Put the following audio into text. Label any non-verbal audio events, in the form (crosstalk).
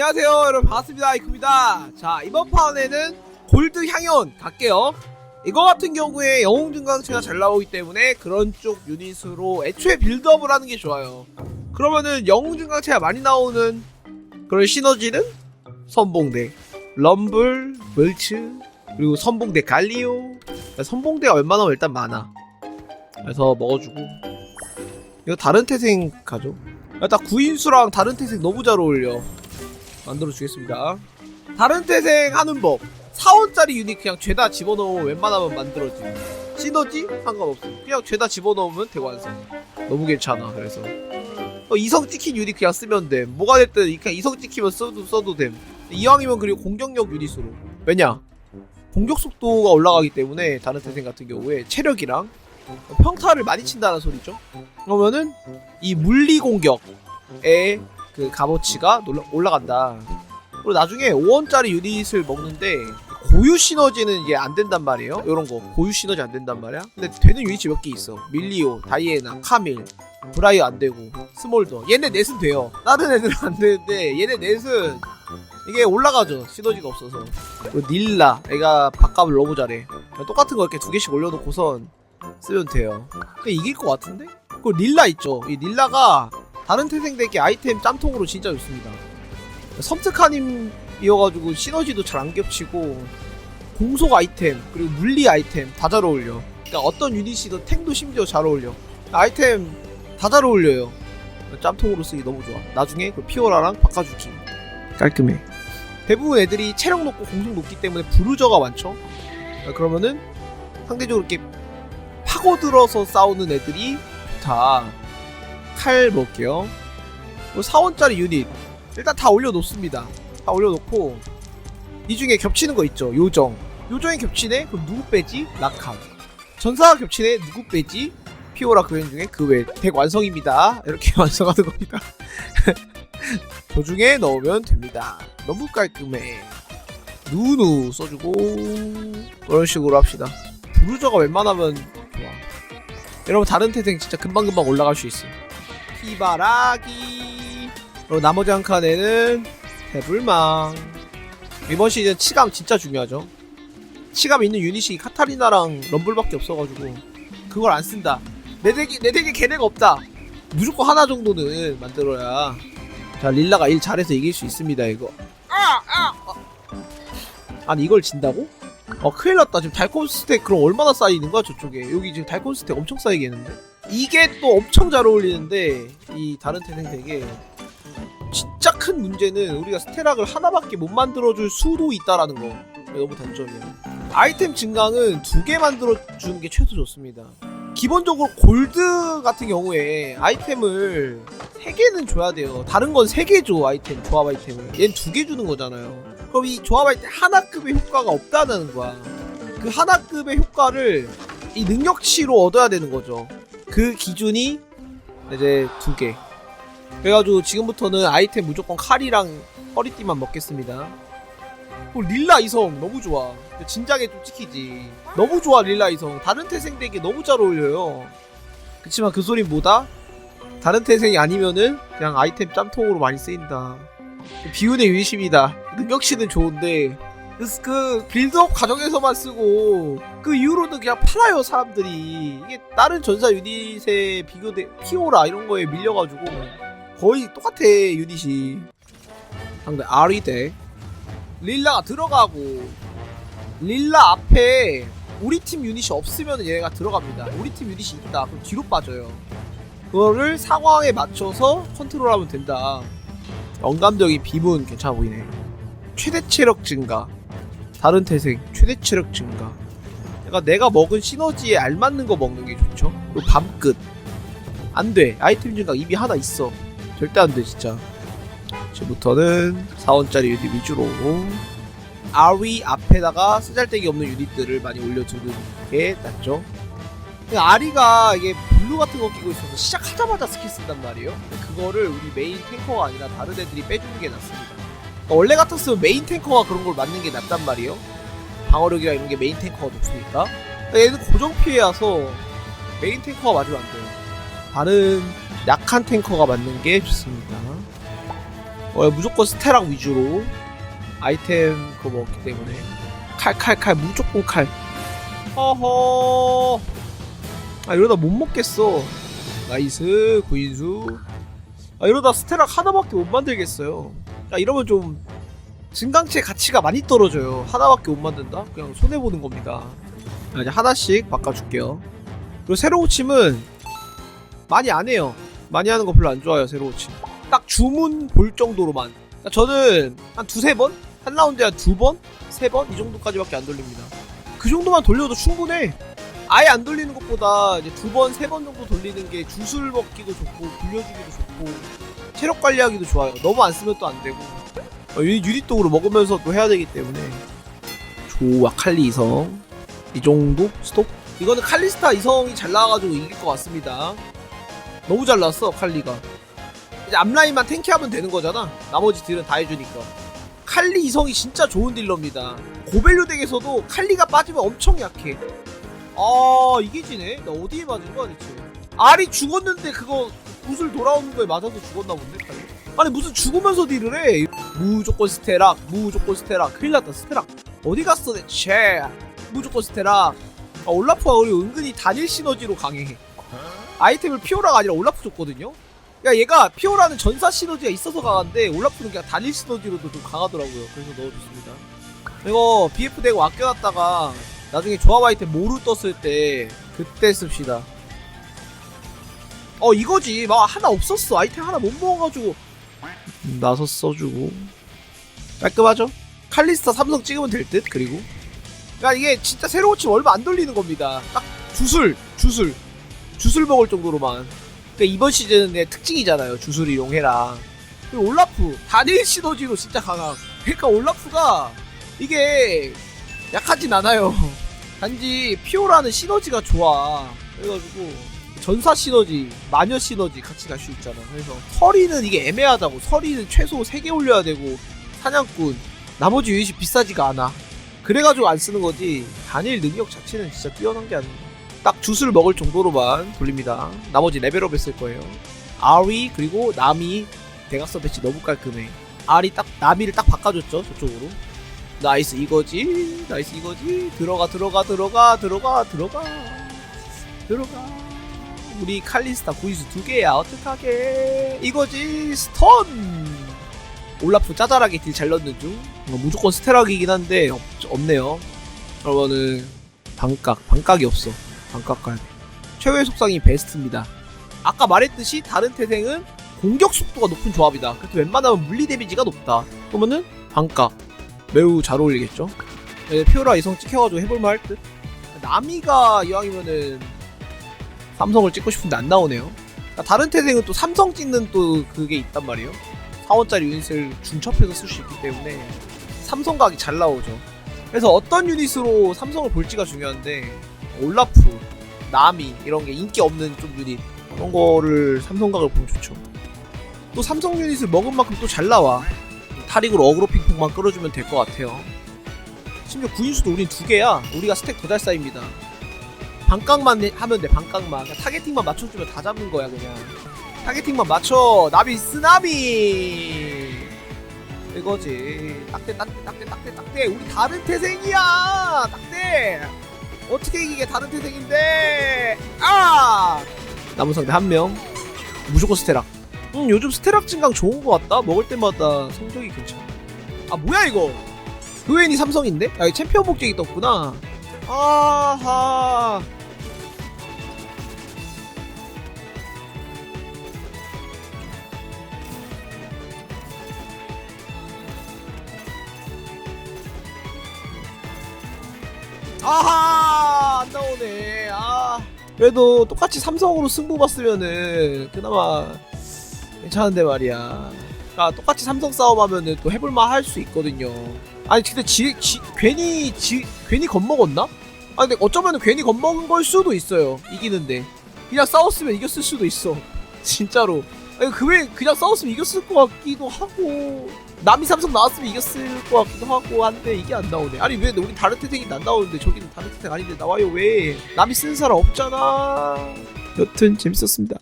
안녕하세요 여러분. 반갑습니다. 이크입니다. 자 이번 판에는 골드 향연 갈게요. 이거 같은 경우에 영웅 증강체가 잘 나오기 때문에 그런 쪽 유닛으로 애초에 빌드업을 하는 게 좋아요. 그러면은 영웅 증강체가 많이 나오는 그런 시너지는 선봉대 럼블 멀츠 그리고 선봉대 갈리오. 선봉대가 웬만하면 일단 많아. 그래서 먹어주고. 이거 다른 태생 가죠. 일단 구인수랑 다른 태생 너무 잘 어울려 만들어 주겠습니다. 다른 태생 하는 법. 4원짜리 유닛 그냥 죄다 집어넣으면 웬만하면 만들어지. 시너지? 상관없어. 그냥 죄다 집어넣으면 대관성. 너무 괜찮아. 그래서 어, 이성 찍힌 유닛 그냥 쓰면 돼. 뭐가 됐든 그냥 이성 찍히면 써도 써도 됨. 이왕이면 그리고 공격력 유닛으로. 왜냐? 공격 속도가 올라가기 때문에 다른 태생 같은 경우에 체력이랑 평타를 많이 친다는 소리죠. 그러면은 이 물리 공격에 그 값어치가 놀라- 올라간다. 그리고 나중에 5원짜리 유닛을 먹는데 고유 시너지는 이게 안 된단 말이에요. 이런 거 고유 시너지 안 된단 말이야. 근데 되는 유닛이 몇 개 있어. 밀리오, 다이애나, 카밀, 브라이어 안 되고 스몰더. 얘네 넷은 돼요. 다른 애들은 안 되는데 얘네 넷은 이게 올라가죠. 시너지가 없어서. 그리고 닐라, 애가 밥값을 너무 잘해. 똑같은 거 이렇게 두 개씩 올려놓고선 쓰면 돼요. 근데 이길 것 같은데? 그리고 닐라 있죠. 이 닐라가 다른 태생대기 아이템 짬통으로 진짜 좋습니다. 섬뜩한님이어가지고 시너지도 잘 안 겹치고 공속 아이템 그리고 물리 아이템 다 잘 어울려. 그러니까 어떤 유닛이든 탱도 심지어 잘 어울려. 아이템 다 잘 어울려요. 짬통으로 쓰기 너무 좋아. 나중에 그 피오라랑 바꿔주기 깔끔해. 대부분 애들이 체력 높고 공속 높기 때문에 부르저가 많죠. 그러면은 상대적으로 이렇게 파고들어서 싸우는 애들이 좋다. 칼 먹을게요. 4원짜리 유닛 일단 다 올려놓습니다. 다 올려놓고 이 중에 겹치는 거 있죠. 요정. 요정이 겹치네? 그럼 누구 빼지? 라칸. 전사가 겹치네? 누구 빼지? 피오라 그랜 중에 그외 대완성입니다. 이렇게 (laughs) 완성하는 겁니다. (laughs) 도중에 넣으면 됩니다. 너무 깔끔해. 누누 써주고 그런 식으로 합시다. 부르저가 웬만하면 좋아. 여러분 다른 태생 진짜 금방금방 올라갈 수 있어. 피바라기. 그리고 나머지 한 칸에는 해불망. 이번 시즌 치감 진짜 중요하죠. 치감 있는 유닛이 카타리나랑 럼블밖에 없어가지고 그걸 안 쓴다. 내 덱에 내 덱에 걔네가 없다. 무조건 하나 정도는 만들어야 자 릴라가 일 잘해서 이길 수 있습니다 이거. 아, 아, 어. 아니 이걸 진다고? 어 큰일 났다. 지금 달콤 스택 그럼 얼마나 쌓이는 거야 저쪽에? 여기 지금 달콤 스택 엄청 쌓이겠는데 이게 또 엄청 잘 어울리는데 이 다른 태생 덱에 진짜 큰 문제는 우리가 스테락을 하나밖에 못 만들어줄 수도 있다라는 거. 너무 단점이야 아이템 증강은 두 개 만들어주는 게 최소 좋습니다. 기본적으로 골드 같은 경우에 아이템을 세 개는 줘야 돼요. 다른 건세개줘 아이템 조합 아이템을. 얘는 두개 주는 거잖아요. 그럼 이 조합 아이템 하나급의 효과가 없다는 거야. 그 하나급의 효과를 이 능력치로 얻어야 되는 거죠 그 기준이 이제 두 개. 그래가지고 지금부터는 아이템 무조건 칼이랑 허리띠만 먹겠습니다. 어, 릴라 이성 너무 좋아. 진작에 좀 찍히지. 너무 좋아 릴라 이성. 다른 태생되게 너무 잘 어울려요. 그치만 그 소린 뭐다? 다른 태생이 아니면은 그냥 아이템 짬통으로 많이 쓰인다. 비운의 유심이다. 능력치는 좋은데 그, 그 빌드업 과정에서만 쓰고 그 이후로는 그냥 팔아요 사람들이. 이게 다른 전사 유닛에 비교돼 피오라 이런 거에 밀려가지고 거의 똑같아 유닛이. 상대 아리 대 릴라가 들어가고 릴라 앞에 우리 팀 유닛이 없으면 얘가 들어갑니다. 우리 팀 유닛이 있다. 그럼 뒤로 빠져요. 그거를 상황에 맞춰서 컨트롤하면 된다. 영감적인 비문 괜찮아 보이네. 최대 체력 증가 다른 태생 최대 체력 증가. 그러니까 내가 먹은 시너지에 알맞는 거 먹는 게 좋죠. 그리고 밤끝. 안돼. 아이템 증가 이미 하나 있어. 절대 안 돼 진짜. 지금부터는 4원짜리 유닛 위주로. 아위 앞에다가 쓰잘데기 없는 유닛들을 많이 올려주는 게 낫죠. 근데 아리가 이게 블루 같은 거 끼고 있어서 시작하자마자 스킬 쓴단 말이에요. 그거를 우리 메인 탱커가 아니라 다른 애들이 빼주는 게 낫습니다 그러니까 원래 같았으면 메인 탱커가 그런 걸 맞는 게 낫단 말이에요. 방어력이랑 이런 게 메인 탱커가 높으니까. 근데 얘는 고정 피해여서 메인 탱커가 맞으면 안 돼요. 다른 약한 탱커가 맞는 게 좋습니다. 어, 무조건 스테락 위주로 아이템 그거 먹기 때문에 칼칼칼 무조건 칼 허허 아 이러다 못 먹겠어 나이스 구인수 아 이러다 스테락 하나밖에 못 만들겠어요 야 이러면 좀 증강체 가치가 많이 떨어져요. 하나밖에 못 만든다? 그냥 손해보는 겁니다. 자, 이제 하나씩 바꿔줄게요. 그리고 새로 고침은 많이 안 해요. 많이 하는 거 별로 안 좋아요 새로 고침. 딱 주문 볼 정도로만. 그러니까 저는 한 두세 번? 한 라운드에 한 두 번? 세 번? 이 정도까지밖에 안 돌립니다. 그 정도만 돌려도 충분해. 아예 안 돌리는 것보다 이제 두 번, 세 번 정도 돌리는 게 주술 먹기도 좋고 굴려주기도 좋고 체력 관리하기도 좋아요. 너무 안 쓰면 또 안 되고 어, 유닛 유닛독으로 먹으면서 또 해야 되기 때문에 좋아 칼리 이성 이 정도 스톱 이거는 칼리스타 이성이 잘 나와가지고 이길 것 같습니다. 너무 잘 나왔어 칼리가 이제 앞라인만 탱키하면 되는 거잖아. 나머지 딜은 다 해주니까. 칼리 이성이 진짜 좋은 딜러입니다. 고밸류 덱에서도 칼리가 빠지면 엄청 약해. 아 이게 지네? 나 어디에 맞은 거야 대체? 알이 죽었는데 그거 구슬 돌아오는 거에 맞아서 죽었나 본데? 아니 무슨 죽으면서 딜을 해? 무조건 스테락, 무조건 스테락. 큰일 났다 스테락. 어디 갔어 대체? 무조건 스테락. 아, 올라프가 우리 은근히 단일 시너지로 강해. 아이템을 피오라가 아니라 올라프 줬거든요. 그러니까 얘가 피오라는 전사 시너지가 있어서 강한데 올라프는 그냥 단일 시너지로도 좀 강하더라고요. 그래서 넣어줬습니다. 이거 BF 되고 아껴놨다가 나중에 조합 아이템 모루 떴을 때 그때 씁시다. 어 이거지. 막 하나 없었어. 아이템 하나 못 먹어가지고. 음, 나서 써주고. 깔끔하죠? 칼리스타 삼성 찍으면 될 듯 그리고. 그러니까 이게 진짜 새로 고치면 얼마 안 돌리는 겁니다. 딱 주술 주술. 주술 먹을 정도로만. 그러니까 이번 시즌은 내 특징이잖아요 주술 이용해라. 그리고 올라프 단일 시너지로 진짜 강함. 그러니까 올라프가 이게 약하진 않아요. (laughs) 단지 피오라는 시너지가 좋아. 그래가지고 전사 시너지, 마녀 시너지 같이 갈 수 있잖아. 그래서 서리는 이게 애매하다고. 서리는 최소 3개 올려야 되고 사냥꾼 나머지 유닛이 비싸지가 않아. 그래가지고 안 쓰는 거지. 단일 능력 자체는 진짜 뛰어난 게 아니야. 딱 주스를 먹을 정도로만 돌립니다. 나머지 레벨업 했을 거예요. 아리 그리고 나미 대각선 배치 너무 깔끔해. 아리 딱 나미를 딱 바꿔줬죠 저쪽으로. 나이스 이거지 나이스 이거지 들어가 들어가 들어가 들어가 들어가 들어가 우리 칼리스타 구이수 두 개야. 어떡하게. 이거지 스턴! 올라프 짜잘하게 딜 잘 넣는 중. 어, 무조건 스테락이긴 한데 없, 없네요. 그러면은 반각 반각이 없어. 반각 가야 돼. 최후의 속상이 베스트입니다. 아까 말했듯이 다른 태생은 공격 속도가 높은 조합이다. 그래서 웬만하면 물리 데미지가 높다. 그러면은 반각. 매우 잘 어울리겠죠? 네, 피오라 이성 찍혀가지고 해볼만 할 듯? 나미가 이왕이면은 삼성을 찍고 싶은데 안 나오네요. 그러니까 다른 태생은 또 삼성 찍는 또 그게 있단 말이에요. 4원짜리 유닛을 중첩해서 쓸 수 있기 때문에 삼성 각이 잘 나오죠. 그래서 어떤 유닛으로 삼성을 볼지가 중요한데 올라프, 나미 이런 게 인기 없는 좀 유닛 그런 거를 삼성 각을 보면 좋죠. 또 삼성 유닛을 먹은 만큼 또 잘 나와. 타릭으로 어그로 핑퐁만 끌어주면 될 것 같아요. 심지어 구인수도 우린 두 개야. 우리가 스택 더 잘 쌓입니다. 해- 하면 돼. 그냥 타겟팅만 맞춰주면 다 잡는 거야, 그냥. 타겟팅만 맞춰. 나비 쓰나비! 이거지. 딱대, 딱대, 딱대, 딱대, 딱대. 우리 다른 태생이야! 딱대! 어떻게 이기게 다른 태생인데! 아! 남은 상대 한 명. 무조건 스테락. 음 요즘 스테락 증강 좋은 것 같다 먹을 때마다 성적이 괜찮아 아 뭐야 이거 의웬이 삼성인데? 아 챔피언 복제기 떴구나 아하 아하 안 나오네 아 그래도 똑같이 삼성으로 승부 봤으면은 그나마 괜찮은데 말이야. 아 똑같이 삼성 싸움하면은 또 해볼만 할 수 있거든요. 아니 근데 지, 지 괜히 지 괜히 겁먹었나? 아 근데 어쩌면 괜히 겁먹은 걸 수도 있어요. 이기는데 그냥 싸웠으면 이겼을 수도 있어. (laughs) 진짜로. 아니 그왜 그냥 싸웠으면 이겼을 것 같기도 하고 남이 삼성 나왔으면 이겼을 것 같기도 하고 한데 이게 안 나오네. 아니 왜 우리 다른 태생이 안 나오는데 저기는 다른 태생 아닌데 나와요 왜? 남이 쓰는 사람 없잖아. 여튼 재밌었습니다.